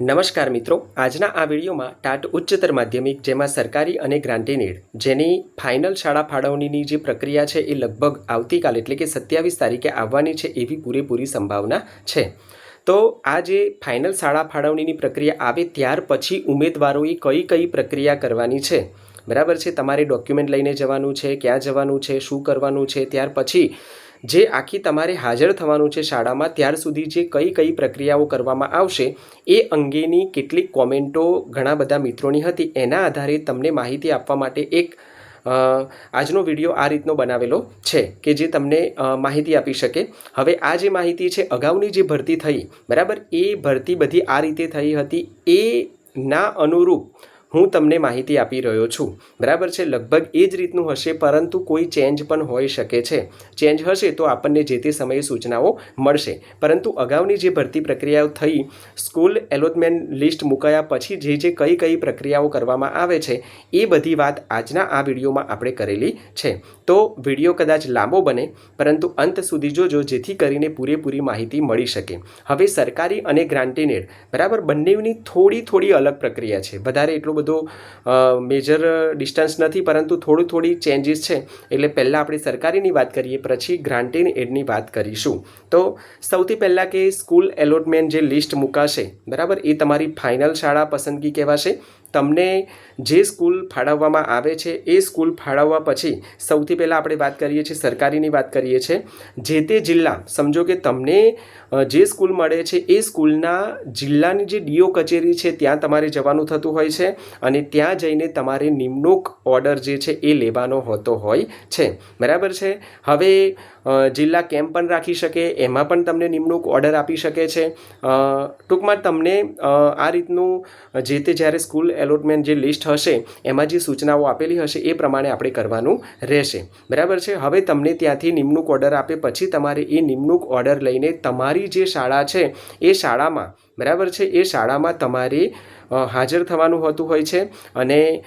નમસ્કાર મિત્રો, આજના આ વિડીયોમાં ટાટ ઉચ્ચતર માધ્યમિક જેમાં સરકારી અને ગ્રાન્ટેનેડ જેની ફાઇનલ શાળા ફાળવણીની જે પ્રક્રિયા છે એ લગભગ આવતીકાલ એટલે કે સત્યાવીસ તારીખે આવવાની છે એવી પૂરેપૂરી સંભાવના છે. તો આ જે ફાઇનલ શાળા ફાળવણીની પ્રક્રિયા આવે ત્યાર પછી ઉમેદવારોએ કઈ કઈ પ્રક્રિયા કરવાની છે? બરાબર છે, તમારે ડોક્યુમેન્ટ લઈને જવાનું છે, ક્યાં જવાનું છે, શું કરવાનું છે, ત્યાર પછી જે આખી તમારે હાજર થવાનું છે શાળામાં, ત્યાર સુધી જે કઈ કઈ પ્રક્રિયાઓ કરવામાં આવશે, એ અંગેની કેટલીક કોમેન્ટો ઘણા બધા મિત્રોની હતી. એના આધારે તમને માહિતી આપવા માટે એક આજનો વીડિયો આ રીતનો બનાવેલો છે કે જે તમને માહિતી આપી શકે. હવે આ જે માહિતી છે, અગાઉની જે ભરતી થઈ, બરાબર? એ ભરતી બધી આ રીતે થઈ હતી. એ ના અનુરૂપ હું તમને માહિતી આપી રહ્યો છું. બરાબર છે, લગભગ એ જ રીતનું હશે, પરંતુ કોઈ ચેન્જ પણ હોઈ શકે છે. ચેન્જ હશે તો આપણને જે તે સમયે સૂચનાઓ મળશે. પરંતુ અગાઉની જે ભરતી પ્રક્રિયાઓ થઈ, સ્કૂલ એલોટમેન્ટ લિસ્ટ મુકાયા પછી જે જે કઈ કઈ પ્રક્રિયાઓ કરવામાં આવે છે, એ બધી વાત આજના આ વિડીયોમાં આપણે કરેલી છે. તો વીડિયો કદાચ લાંબો બને, પરંતુ અંત સુધી જોજો, જેથી કરીને પૂરેપૂરી માહિતી મળી શકે. હવે સરકારી અને ગ્રાન્ટેનેડ બરાબર? બંનેની થોડી થોડી અલગ પ્રક્રિયા છે. વધારે એટલો બધો મેજર ડિસ્ટન્સ નથી, પરંતુ થોડું થોડી ચેન્જીસ છે. એટલે પહેલાં આપણે સરકારીની વાત કરીએ, પછી ગ્રાન્ટીન એડની વાત કરીશું. તો સૌથી પહેલાં કે સ્કૂલ એલોટમેન્ટ જે લિસ્ટ મુકાશે, બરાબર? એ તમારી ફાઇનલ શાળા પસંદગી કહેવાશે. તમને જે સ્કૂલ ફાળવવામાં આવે છે, એ સ્કૂલ ફાળવવા પછી સૌથી પહેલાં આપણે વાત કરીએ છીએ, સરકારીની વાત કરીએ છીએ. જે તે જિલ્લા, સમજો કે તમને જે સ્કૂલ મળે છે, એ સ્કૂલના જિલ્લાની જે ડીઓ કચેરી છે, ત્યાં તમારે જવાનું થતું હોય છે અને ત્યાં જઈને તમારે નિમણૂક ઓર્ડર જે છે, એ લેવાનો હોતો હોય છે. બરાબર છે? હવે જિલ્લા કેમ્પ પણ રાખી શકે, એમાં પણ તમને નિમણૂક ઓર્ડર આપી શકે છે. ટૂંકમાં તમને આ રીતનું જે તે જ્યારે સ્કૂલ એલોટમેન્ટ જે લિસ્ટ હશે, એમાં જે સૂચનાઓ આપેલી હશે, એ પ્રમાણે આપણે કરવાનું રહેશે. બરાબર છે? હવે તમને ત્યાંથી નિમણૂક ઓર્ડર આપે, પછી તમારે એ નિમણૂક ઓર્ડર લઈને તમારી જે શાળા છે, એ શાળામાં, બરાબર છે? એ શાળામાં તમારે હાજર થવાનું હોતું હોય છે અને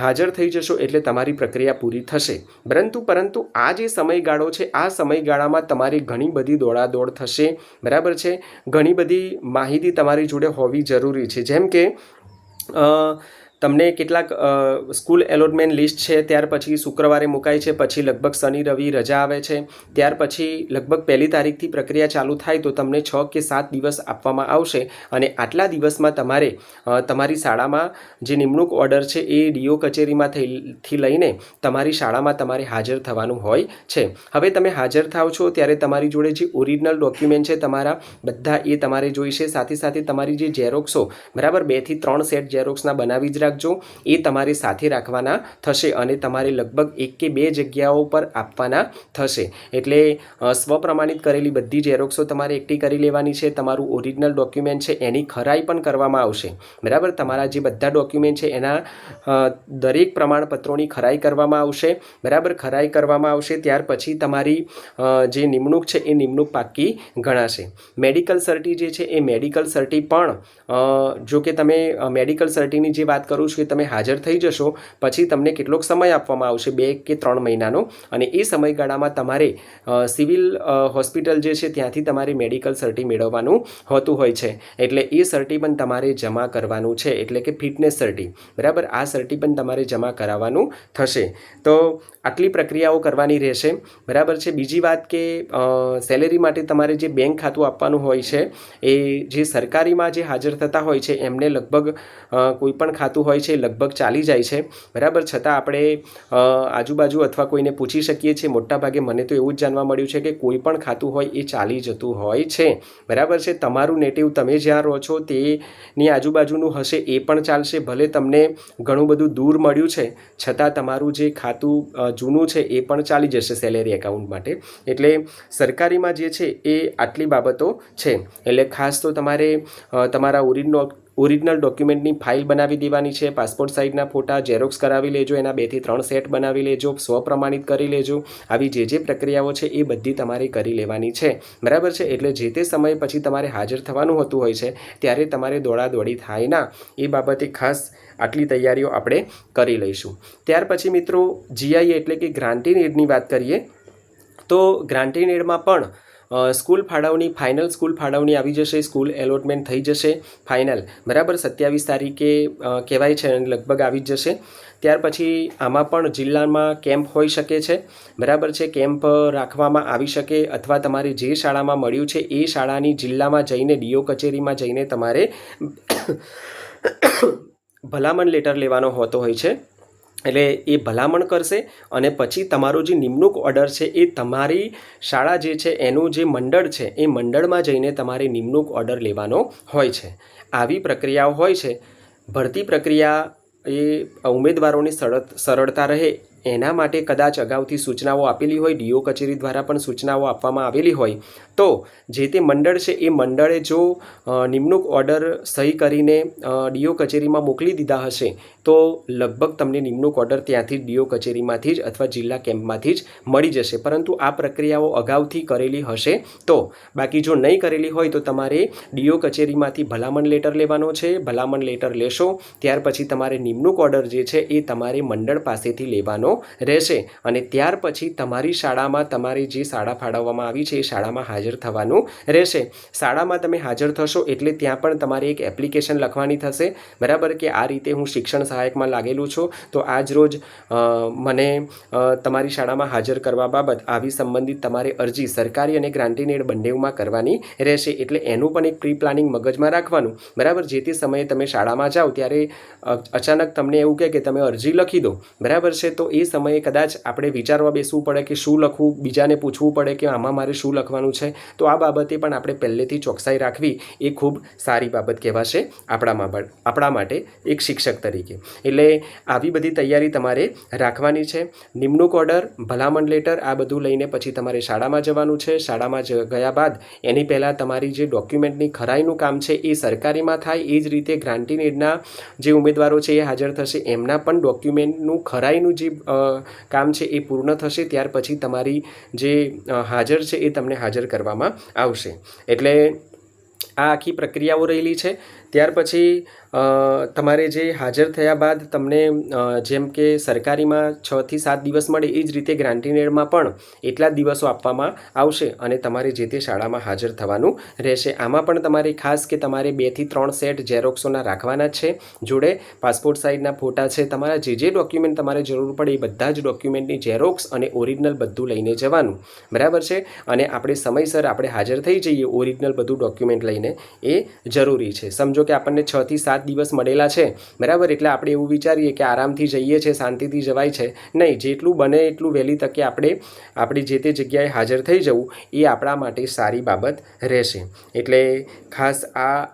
હાજર થઈ જશો એટલે તમારી પ્રક્રિયા પૂરી થશે. પરંતુ પરંતુ આ જે સમયગાળો છે, આ સમયગાળામાં તમારી ઘણી બધી દોડાદોડ થશે. બરાબર છે? ઘણી બધી માહિતી તમારી જોડે હોવી જરૂરી છે. જેમ કે તમને કેટલાક સ્કૂલ એલોટમેન્ટ લિસ્ટ છે, ત્યાર પછી શુક્રવારે મુકાય છે, પછી લગભગ શનિ, રવિ રજા આવે છે, ત્યાર પછી લગભગ પહેલી તારીખથી પ્રક્રિયા ચાલુ થાય તો તમને છ કે સાત દિવસ આપવામાં આવશે અને આટલા દિવસમાં તમારે તમારી શાળામાં જે નિમણૂક ઓર્ડર છે એ ડીઓ કચેરીમાં થઈથી લઈને તમારી શાળામાં તમારે હાજર થવાનું હોય છે. હવે તમે હાજર થાવ છો ત્યારે તમારી જોડે જે ઓરિજિનલ ડોક્યુમેન્ટ છે તમારા બધા એ તમારે જોઈશે, સાથે સાથે તમારી જે ઝેરોક્સો બરાબર બેથી ત્રણ સેટ ઝેરોક્સના બનાવી જ રાખજો. એ તમારે સાથે રાખવાના થશે અને તમારે લગભગ એક કે બે જગ્યાઓ પર આપવાના થશે. એટલે સ્વપ્રમાણિત કરેલી બધી ઝેરોક્સો તમારે એકઠી કરી લેવાની છે. તમારું ઓરિજિનલ ડોક્યુમેન્ટ છે, એની ખરાઈ પણ કરવામાં આવશે. બરાબર? તમારા જે બધા ડોક્યુમેન્ટ છે, એના દરેક પ્રમાણપત્રોની ખરાઈ કરવામાં આવશે. બરાબર? ખરાઈ કરવામાં આવશે, ત્યાર પછી તમારી જે નિમણૂક છે, એ નિમણૂક પાકી ગણાશે. મેડિકલ સર્ટી જે છે, એ મેડિકલ સર્ટી પણ જો કે તમે મેડિકલ સર્ટીની જે વાત કરું છું કે તમે હાજર થઈ જશો. પછી તમને કેટલોક સમય આપવામાં આવશે, બે કે ત્રણ મહિનાનો. અને એ સમયગાળામાં તમારે સિવિલ હોસ્પિટલ જે છે ત્યાંથી તમારે મેડિકલ સર્ટી મેળવવાનું હોતું હોય છે. એટલે એ સર્ટી પણ તમારે જમા કરવાનું છે. એટલે કે ફિટનેસ સર્ટી. બરાબર? આ સર્ટી પણ તમારે જમા કરાવવાનું થશે. તો આટલી પ્રક્રિયાઓ કરવાની રહેશે. બરાબર છે? બીજી વાત કે સેલેરી માટે તમારે જે બેંક ખાતું આપવાનું હોય છે, એ જે સરકારીમાં જે હાજર થતા હોય છે, એમને લગભગ કોઈ પણ ખાતું હોય છે, લગભગ ચાલી જાય છે. બરાબર? છતાં આપણે આજુબાજુ અથવા કોઈને પૂછી શકીએ છીએ. મોટાભાગે મને તો એવું જ જાણવા મળ્યું છે કે કોઈ પણ ખાતું હોય એ ચાલી જતું હોય છે. બરાબર છે? તમારું નેટિવ તમે જ્યાં રહો છો તેની આજુબાજુનું હશે એ પણ ચાલશે. ભલે તમને ઘણું બધું દૂર મળ્યું છે. છતાં તમારું જે ખાતું જૂનું છે એ પણ ચાલી જશે સેલેરી એકાઉન્ટ માટે. એટલે સરકારીમાં જે છે એ આટલી બાબતો છે. એટલે ખાસ તો તમારે તમારા ઓરિજિનલ ઓરિજિનલ ડોક્યુમેન્ટની ફાઇલ બનાવી દેવાની છે, પાસપોર્ટ સાઇઝના ફોટા, ઝેરોક્સ કરાવી લેજો, એના બેથી ત્રણ સેટ બનાવી લેજો, સ્વપ્રમાણિત કરી લેજો. આવી જે જે પ્રક્રિયાઓ છે એ બધી તમારે કરી લેવાની છે. બરાબર છે? એટલે જે તે સમય પછી તમારે હાજર થવાનું હોતું હોય છે, ત્યારે તમારે દોડાદોડી થાય ના. એ બાબતે ખાસ આટલી તૈયારીઓ આપણે કરી લઈશું. ત્યાર પછી મિત્રો જીઆઈ એટલે કે ગ્રાન્ટીન એડની વાત કરીએ, તો ગ્રાન્ટીન એડમાં પણ સ્કૂલ ફાળવણી, ફાઇનલ સ્કૂલ ફાળવણી આવી જશે, સ્કૂલ એલોટમેન્ટ થઈ જશે, ફાઇનલ. બરાબર, સત્યાવીસ તારીખે કહેવાય છે લગભગ આવી જ જશે. ત્યાર પછી આમાં પણ જિલ્લામાં કેમ્પ હોઈ શકે છે. બરાબર છે, કેમ્પ રાખવામાં આવી શકે અથવા તમારે જે શાળામાં મળ્યું છે એ શાળાની જિલ્લામાં જઈને, ડીઓ કચેરીમાં જઈને તમારે ભલામણ લેટર લેવાનો હોતો હોય છે. એટલે એ ભલામણ કરશે અને પછી તમારો જે નિમણૂક ઓર્ડર છે એ તમારી શાળા જે છે એનું જે મંડળ છે એ મંડળમાં જઈને તમારે નિમણૂક ઓર્ડર લેવાનો હોય છે. આવી પ્રક્રિયાઓ હોય છે. ભરતી પ્રક્રિયા એ ઉમેદવારોની સરળ સરળતા રહે એના માટે કદાચ અગાઉથી સૂચનાઓ આપેલી હોય, ડીઓ કચેરી દ્વારા પણ સૂચનાઓ આપવામાં આવેલી હોય. તો જે તે મંડળ છે, એ મંડળે જો નિમણૂક ઓર્ડર સહી કરીને ડીઓ કચેરીમાં મોકલી દીધા હશે, તો લગભગ તમને નિમણૂક ઓર્ડર ત્યાંથી ડીઓ કચેરીમાંથી જ અથવા જિલ્લા કેમ્પમાંથી જ મળી જશે. પરંતુ આ પ્રક્રિયાઓ અગાઉથી કરેલી હશે. તો બાકી જો નહીં કરેલી હોય, તો તમારે ડીઓ કચેરીમાંથી ભલામણ લેટર લેવાનો છે. ભલામણ લેટર લેશો. ત્યાર પછી તમારે નિમણૂક ઓર્ડર જે છે, એ તમારે મંડળ પાસેથી લેવાનો રહેશે અને ત્યાર પછી તમારી શાળામાં તમારી જે શાળા ફાળવવામાં આવી છે એ શાળામાં હાજર થવાનું રહેશે. શાળામાં તમે હાજર થશો એટલે ત્યાં પણ તમારે એક એપ્લિકેશન લખવાની થશે. બરાબર કે આ રીતે હું શિક્ષણ સહાયકમાં લાગેલું છું. તો આજ રોજ મને તમારી શાળામાં હાજર કરવા બાબત આવી સંબંધિત તમારે અરજી સરકારી અને ગ્રાન્ટીન એડ બંનેમાં કરવાની રહેશે એટલે એનું પણ એક પ્રી પ્લાનિંગ મગજમાં રાખવાનું. બરાબર, જે તે સમયે તમે શાળામાં જાઓ ત્યારે અચાનક તમને એવું કહે કે તમે અરજી લખી દો. બરાબર છે? તો એ સમયે કદાચ આપણે વિચારવા બેસવું પડે કે શું લખવું, બીજાને પૂછવું પડે કે આમાં મારે શું લખવાનું છે, તો આ બાબતે પણ આપણે પહેલેથી ચોકસાઈ રાખવી એ ખૂબ સારી બાબત કહેવાશે આપણા બાબત આપણા માટે એક શિક્ષક તરીકે. એટલે આવી બધી તૈયારી તમારે રાખવાની છે. નિમણૂક ઓર્ડર, ભલામણ લેટર આ બધું લઈને પછી તમારે શાળામાં જવાનું છે. શાળામાં જ ગયા બાદ એની પહેલાં તમારી જે ડોક્યુમેન્ટની ખરાઈનું કામ છે એ સરકારીમાં થાય, એ જ રીતે ગ્રાન્ટીન એડના જે ઉમેદવારો છે એ હાજર થશે, એમના પણ ડોક્યુમેન્ટનું ખરાઈનું જે કામ છે એ પૂર્ણ થશે ત્યાર પછી તમારી જે હાજર છે એ તમને હાજર કરવામાં આવશે. એટલે આ આખી પ્રક્રિયાઓ રહેલી છે. ત્યાર પછી તમારે જે હાજર થયા બાદ તમને જેમ કે સરકારીમાં છ થી સાત દિવસ મળે એ જ રીતે ગ્રાન્ટીનેડમાં પણ એટલા જ દિવસો આપવામાં આવશે અને તમારે જે તે શાળામાં હાજર થવાનું રહેશે. આમાં પણ તમારે ખાસ કે તમારે બેથી ત્રણ સેટ ઝેરોક્સોના રાખવાના છે. જોડે પાસપોર્ટ સાઇઝના ફોટા છે. તમારા જે જે ડોક્યુમેન્ટ તમારે જરૂર પડે એ બધા જ ડોક્યુમેન્ટની ઝેરોક્સ અને ઓરિજિનલ બધું લઈને જવાનું. બરાબર છે? અને આપણે સમયસર આપણે હાજર થઈ જઈએ ઓરિજિનલ બધું ડોક્યુમેન્ટ લઈને એ જરૂરી છે. સમજો કે આપણને છ થી સાત દિવસ મળેલા છે, બરાબર? એટલે આપણે એવું વિચારીએ કે આરામથી જઈએ છે, શાંતિથી જવાય છે. નહીં, જેટલું બને એટલું વહેલી તકે આપણે, આપણી જે તે જગ્યાએ હાજર થઈ જવું, એ આપણા માટે સારી બાબત રહેશે. એટલે ખાસ આ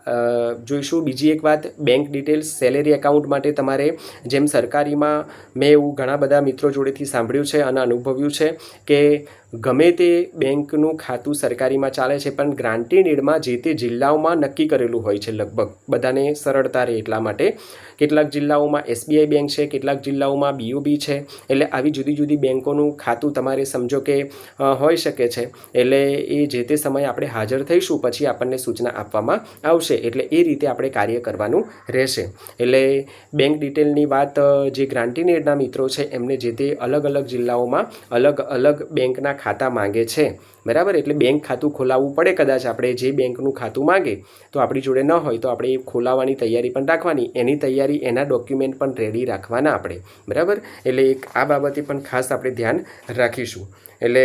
જોઈશું. બીજી એક વાત બેંક ડિટેલ્સ સેલેરી એકાઉન્ટ માટે તમારે જેમ સરકારીમાં મેં એવું ઘણા બધા મિત્રો જોડેથી સાંભળ્યું છે અને અનુભવ્યું છે કે ગમે તે બેંકનું ખાતું સરકારીમાં ચાલે છે, પણ ગ્રાન્ટેડ જે તે જિલ્લાઓમાં નક્કી કરેલું હોય છે લગભગ. બધાને સરળતા રહે એટલા માટે કેટલાક જિલ્લાઓમાં એસબીઆઈ બેંક છે, કેટલાક જિલ્લાઓમાં બીઓબી છે, એટલે આવી જુદી જુદી બેંકોનું ખાતું તમારે સમજો કે હોઈ શકે છે. એટલે એ જે તે સમયે આપણે હાજર થઈશું, પછી આપણને સૂચના આપવામાં આવશે. એટલે એ રીતે આપણે કાર્ય કરવાનું રહેશે. એટલે બેંક ડિટેલની વાત જે ગ્રાન્ટીનેડના મિત્રો છે, એમને જે તે અલગ અલગ જિલ્લાઓમાં અલગ અલગ બેંકના ખાતા માંગે છે. બરાબર? એટલે બેંક ખાતું ખોલાવવું પડે કદાચ આપણે જે બેંકનું ખાતું માંગે, તો આપણી જોડે ન હોય તો આપણે એ ખોલાવવાની તૈયારી પણ રાખવાની. એની તૈયારી, એના ડોક્યુમેન્ટ પણ રેડી રાખવાના આપણે. બરાબર? એટલે એક આ બાબતે પણ ખાસ આપણે ધ્યાન રાખીશું. એટલે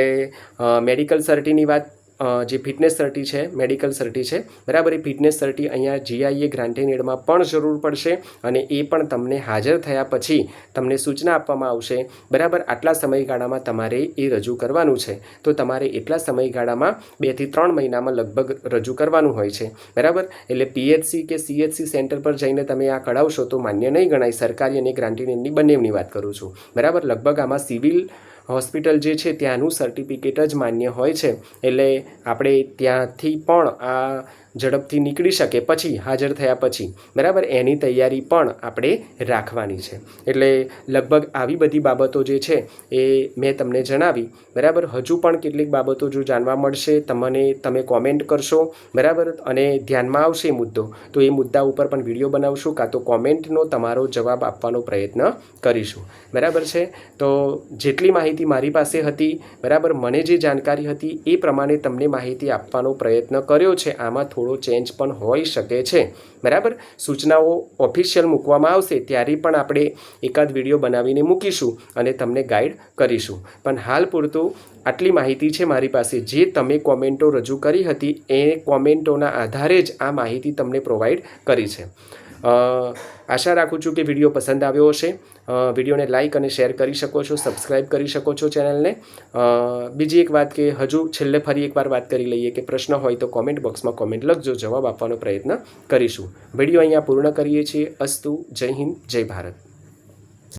મેડિકલ સર્ટીની વાત જે ફિટનેસ સર્ટી છે, મેડિકલ સર્ટી છે, બરાબર, એ ફિટનેસ સર્ટી અહીંયા જીઆઈએ ગ્રાન્ટેડ પણ જરૂર પડશે અને એ પણ તમને હાજર થયા પછી તમને સૂચના આપવામાં આવશે, બરાબર, આટલા સમયગાળામાં તમારે એ રજૂ કરવાનું છે. તો તમારે એટલા સમયગાળામાં બેથી ત્રણ મહિનામાં લગભગ રજૂ કરવાનું હોય છે, બરાબર? એટલે પીએચસી કે સીએચસી સેન્ટર પર જઈને તમે આ કઢાવશો તો માન્ય નહીં ગણાય, સરકારી અને ગ્રાન્ટીનેડની બંનેની વાત કરું છું, બરાબર? લગભગ આમાં સિવિલ હોસ્પિટલ જે છે ત્યાંનું સર્ટિફિકેટ જ માન્ય હોય છે. એટલે આપણે ત્યાંથી પણ આ ઝડપથી નીકળી શકે પછી, હાજર થયા પછી. બરાબર? એની તૈયારી પણ આપણે રાખવાની છે. એટલે લગભગ આવી બધી બાબતો જે છે એ મેં તમને જણાવી. બરાબર? હજુ પણ કેટલીક બાબતો જો જાણવા મળશે, તમને તમે કોમેન્ટ કરશો. બરાબર? અને ધ્યાનમાં આવશે મુદ્દો. તો એ મુદ્દા ઉપર પણ વીડિયો બનાવશું, કાં તો કોમેન્ટનો તમારો જવાબ આપવાનો પ્રયત્ન કરીશું. બરાબર છે? તો જેટલી માહિતી મારી પાસે હતી, બરાબર? મને જે જાણકારી હતી, એ પ્રમાણે તમને માહિતી આપવાનો પ્રયત્ન કર્યો છે. આમાં થોડો ચેન્જ પણ હોઈ શકે છે. બરાબર? સૂચનાઓ ઓફિશિયલ મૂકવામાં આવશે ત્યારે પણ આપણે એકાદ વીડિયો બનાવીને મૂકીશું અને તમને ગાઈડ કરીશું. પણ હાલ પૂરતું આટલી માહિતી છે મારી પાસે. જે તમે કોમેન્ટો રજૂ કરી હતી, એ કોમેન્ટોના આધારે જ આ માહિતી તમને પ્રોવાઈડ કરી છે. આશા રાખું છું કે વીડિયો પસંદ આવ્યો હશે. વિડીયોને લાઇક અને શેર કરી શકો છો સબસ્ક્રાઈબ કરી શકો છો ચેનલને. બીજી એક વાત કે હજુ છેલ્લે ફરી એકવાર વાત કરી લઈએ કે પ્રશ્ન હોય તો કોમેન્ટ બોક્સમાં કોમેન્ટ લખજો, જવાબ આપવાનો પ્રયત્ન કરીશું. વીડિયો અહીંયા પૂર્ણ કરીએ છીએ. અસ્તુ, જય હિન્દ, જય ભારત.